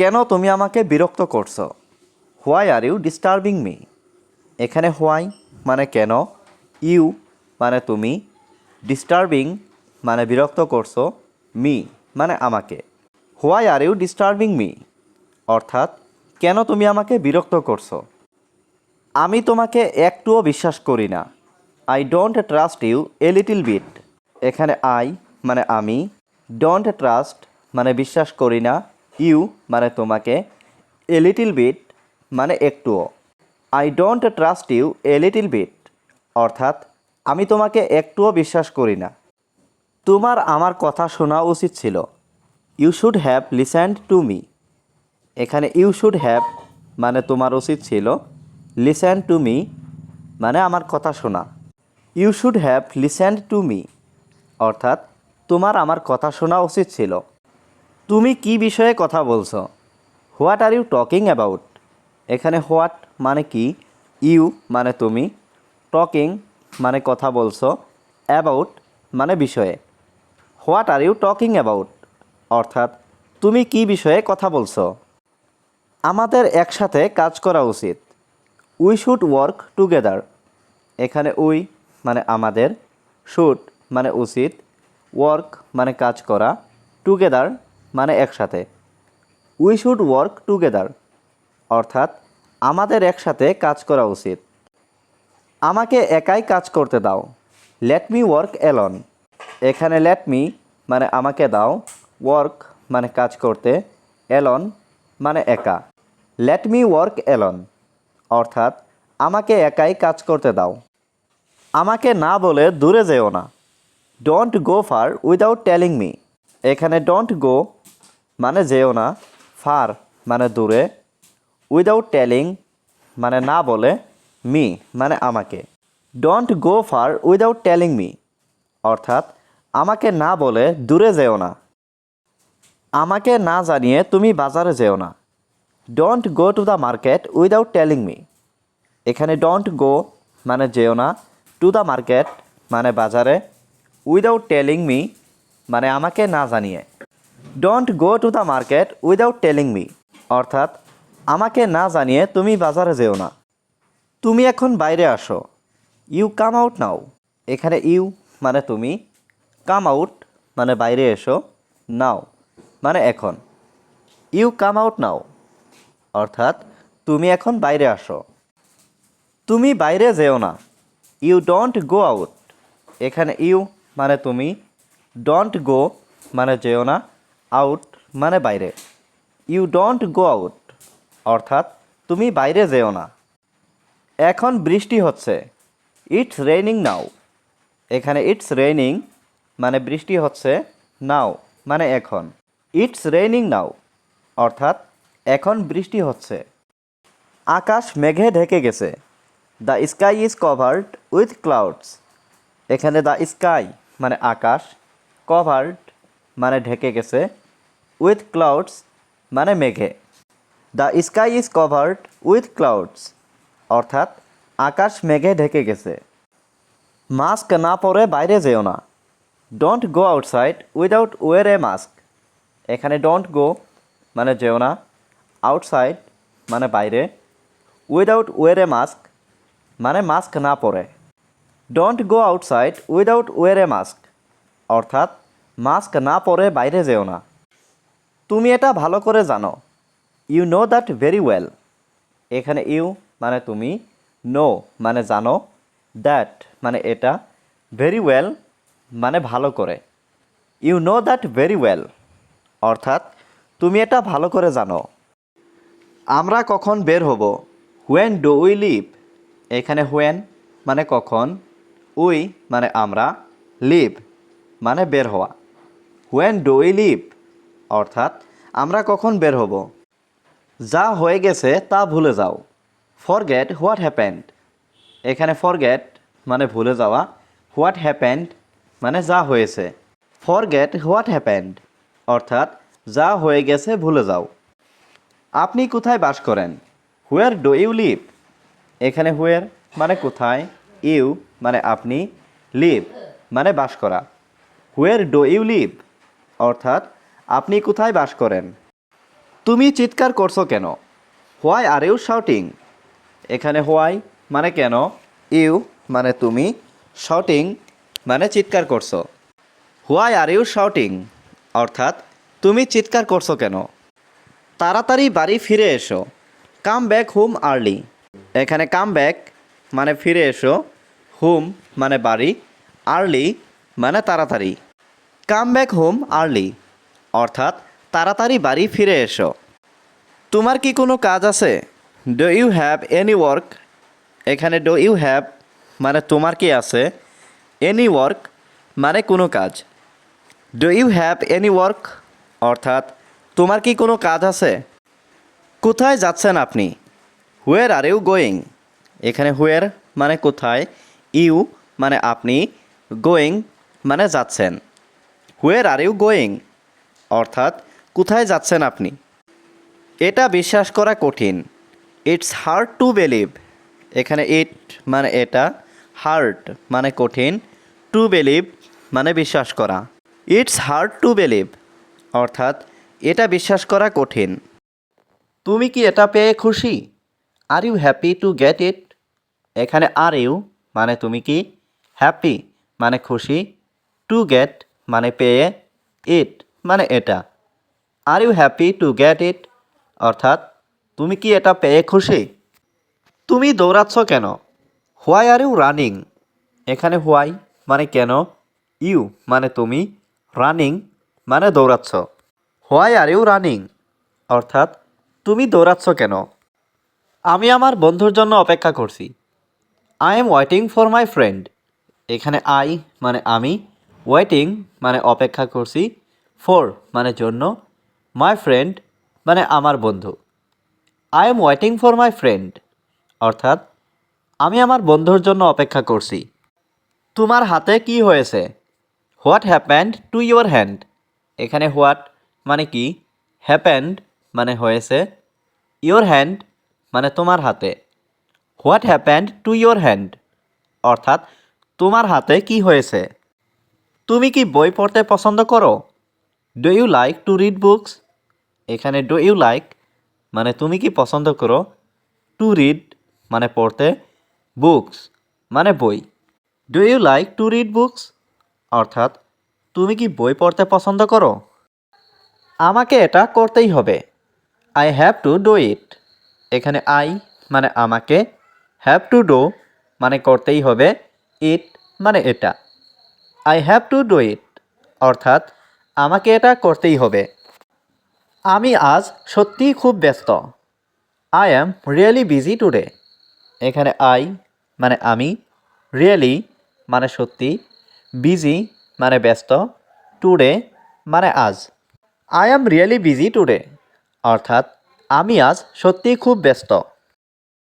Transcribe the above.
কেন তুমি আমাকে বিরক্ত করছ? Why are you disturbing me এখানে হোয়াই মানে কেন? ইউ মানে তুমি। ডিস্টার্বিং মানে বিরক্ত করছ মি মানে আমাকে। Why are you disturbing me অর্থাৎ, কেন তুমি আমাকে বিরক্ত করছ? আমি তোমাকে একটুও বিশ্বাস করি না। I don't trust you a little bit এখানে আই মানে আমি। ডোন্ট ট্রাস্ট মানে বিশ্বাস করি না। ইউ মানে তোমাকে এ লিটিল বিট মানে একটুও। I don't trust you a little bit অর্থাৎ, আমি তোমাকে একটুও বিশ্বাস করি না। তোমার আমার কথা শোনা উচিত ছিল। You should have listened to me এখানে ইউ শুড হ্যাভ মানে তোমার উচিত ছিল। লিসেন টু মি মানে আমার কথা শোনা। You should have listened to me অর্থাৎ, তোমার আমার কথা শোনা উচিত ছিল। তুমি কি বিষয়ে কথা বলছো? What are you talking about এখানে হোয়াট মানে কি? ইউ মানে তুমি। টকিং মানে কথা বলছো। অ্যাবাউট মানে বিষয়ে। What are you talking about অর্থাৎ, তুমি কি বিষয়ে কথা বলছো? আমাদের একসাথে কাজ করা উচিত। উই শুড ওয়ার্ক টুগেদার এখানে উই মানে আমাদের। শুড মানে উচিত। ওয়ার্ক মানে কাজ করা। টুগেদার মানে একসাথে। উই শুড ওয়ার্ক টুগেদার অর্থাৎ, আমাদের একসাথে কাজ করা উচিত। আমাকে একাই কাজ করতে দাও। লেট মি ওয়ার্ক এলন এখানে লেট মি মানে আমাকে দাও। ওয়ার্ক মানে কাজ করতে। এলন মানে একা। লেট মি ওয়ার্ক এলন অর্থাৎ, আমাকে একাই কাজ করতে দাও। আমাকে না বলে দূরে যেও না। Don't go far without telling me এখানে ডোন্ট গো মানে যেও না, ফার মানে দূরে উইদাউট টেলিং মানে না বলে মি মানে আমাকে। Don't go far without telling me অর্থাৎ আমাকে না বলে দূরে যেও না। আমাকে না জানিয়ে তুমি বাজারে যেও না। Don't go to the market without telling me এখানে ডোন্ট গো মানে যেও না টু দ্য মার্কেট মানে বাজারে উইদাউট টেলিং মি মানে আমাকে না জানিয়ে। Don't go to the market without telling me অর্থাৎ, আমাকে না জানিয়ে তুমি বাজারে যেও না। তুমি এখন বাইরে আসো। ইউ কাম আউট নাও এখানে ইউ মানে তুমি। কাম আউট মানে বাইরে এসো। নাও মানে এখন। ইউ কাম আউট নাও অর্থাৎ, তুমি এখন বাইরে আসো। তুমি বাইরে যেও না। ইউ ডোন্ট গো আউট এখানে ইউ মানে তুমি। ডোন্ট গো মানে যেও না। আউট মানে বাইরে। ইউ ডোন্ট গো আউট অর্থাৎ তুমি বাইরে যেও না। এখন বৃষ্টি হচ্ছে। ইটস রেইনিং নাও এখানে ইটস রেইনিং মানে বৃষ্টি হচ্ছে নাও মানে এখন। ইটস রেইনিং নাও অর্থাৎ এখন বৃষ্টি হচ্ছে। আকাশ মেঘে ঢেকে গেছে। The sky is covered with clouds এখানে দ্য স্কাই মানে আকাশ কভার্ড মানে ঢেকে গেছে উইথ ক্লাউডস মানে মেঘে। The sky is covered with clouds অর্থাৎ আকাশ মেঘে ঢেকে গেছে। মাস্ক না পরে বাইরে যেও না। Don't go outside without wear a mask এখানে ডোন্ট গো মানে যেও না। আউটসাইড মানে বাইরে। উইদাউট ওয়ার এ মাস্ক মানে মাস্ক না পরে। Don't go outside without wear a mask অর্থাৎ মাস্ক না পরে বাইরে যেও না। তুমি এটা ভালো করে জানো। You know that very well এখানে ইউ মানে তুমি নো মানে জানো। দ্যাট মানে এটা ভেরি ওয়েল মানে ভালো করে। You know that very well অর্থাৎ, তুমি এটা ভালো করে জানো। আমরা কখন বের হব? হোয়েন ডু উই লিভ এখানে হোয়েন মানে কখন? উই মানে আমরা লিভ মানে বের হওয়া। হোয়েন ডু উই লিভ অর্থাৎ আমরা কখন বের হব? যা হয়ে গেছে তা ভুলে যাও। ফরগেট হোয়াট হ্যাপেন্ড এখানে ফরগেট মানে ভুলে যাওয়া। হোয়াট হ্যাপেন্ড মানে যা হয়েছে। ফরগেট হোয়াট হ্যাপেন্ড অর্থাৎ যা হয়ে গেছে ভুলে যাও। আপনি কোথায় বাস করেন? হুয়ার ডু ইউ লিভ এখানে হুয়ার মানে কোথায়? ইউ মানে আপনি। লিভ মানে বাস করা। হুয়ার ডু ইউ লিভ অর্থাৎ আপনি কোথায় বাস করেন? তুমি চিৎকার করছ কেন? হোয়াই আর ইউ শাউটিং এখানে হোয়াই মানে কেন? ইউ মানে তুমি? শাউটিং মানে চিৎকার করছ। হোয়াই আর ইউ শাউটিং অর্থাৎ তুমি চিৎকার করছ কেন? তাড়াতাড়ি বাড়ি ফিরে এসো। Come back home early. এখানে কাম ব্যাক মানে ফিরে এসো। হোম মানে বাড়ি। আর্লি মানে তাড়াতাড়ি। Come back home early. অর্থাৎ তাড়াতাড়ি বাড়ি ফিরে এসো। তোমার কি কোনো কাজ আছে? Do you have any work এখানে ডো ইউ হ্যাভ মানে তোমার কি আছে? এনি ওয়ার্ক মানে কোনো কাজ। Do you have any work অর্থাৎ তোমার কি কোনো কাজ আছে? কোথায় যাচ্ছেন আপনি? হুয়ের আর ইউ গোয়িং এখানে হুয়ের মানে কোথায়? ইউ মানে আপনি গোয়িং মানে যাচ্ছেন। হুয়ের আর ইউ গোয়িং অর্থাৎ কোথায় যাচ্ছেন আপনি? এটা বিশ্বাস করা কঠিন। ইটস হার্ড টু বিলিভ এখানে ইট মানে এটা হার্ড মানে কঠিন। টু বিলিভ মানে বিশ্বাস করা। ইটস হার্ড টু বিলিভ অর্থাৎ এটা বিশ্বাস করা কঠিন। তুমি কি এটা পেয়ে খুশি? Are you happy to get it এখানে আর ইউ মানে তুমি কি হ্যাপি মানে খুশি? টু গেট মানে পেয়ে ইট মানে এটা। Are you happy to get it অর্থাৎ, তুমি কি এটা পেয়ে খুশি? তুমি দৌড়াচ্ছ কেন? হোয়াই আর ইউ রানিং এখানে হোয়াই মানে কেন? ইউ মানে তুমি। রানিং মানে দৌড়াচ্ছ। হোয়াই আর ইউ রানিং অর্থাৎ, তুমি দৌড়াচ্ছ কেন? আমি আমার বন্ধুর জন্য অপেক্ষা করছি। I am waiting for my friend এখানে আই মানে আমি। ওয়েটিং মানে অপেক্ষা করছি। ফর মানে জন্য মাই ফ্রেন্ড মানে আমার বন্ধু। I am waiting for my friend অর্থাৎ, আমি আমার বন্ধুর জন্য অপেক্ষা করছি। তোমার হাতে কি হয়েছে? What happened to your hand এখানে হোয়াট মানে কি? হ্যাপেন্ড মানে হয়েছে ইয়োর হ্যান্ড মানে তোমার হাতে। What happened to your hand অর্থাৎ, তোমার হাতে কি হয়েছে? তুমি কি বই পড়তে পছন্দ করো? Do you like to read books এখানে ডু ইউ লাইক মানে তুমি কি পছন্দ করো? টু রিড মানে পড়তে। বুকস মানে বই। Do you like to read books অর্থাৎ, তুমি কি বই পড়তে পছন্দ করো? আমাকে এটা করতেই হবে। I have to do it এখানে আই মানে আমাকে। হ্যাভ টু ডু মানে করতেই হবে। ইট মানে এটা। I have to do it অর্থাৎ আমাকে এটা করতেই হবে। আমি আজ সত্যিই খুব ব্যস্ত। I am really busy today এখানে আই মানে আমি রিয়েলি মানে সত্যি বিজি মানে ব্যস্ত টুডে মানে আজ। I am really busy today অর্থাৎ আমি আজ সত্যিই খুব ব্যস্ত।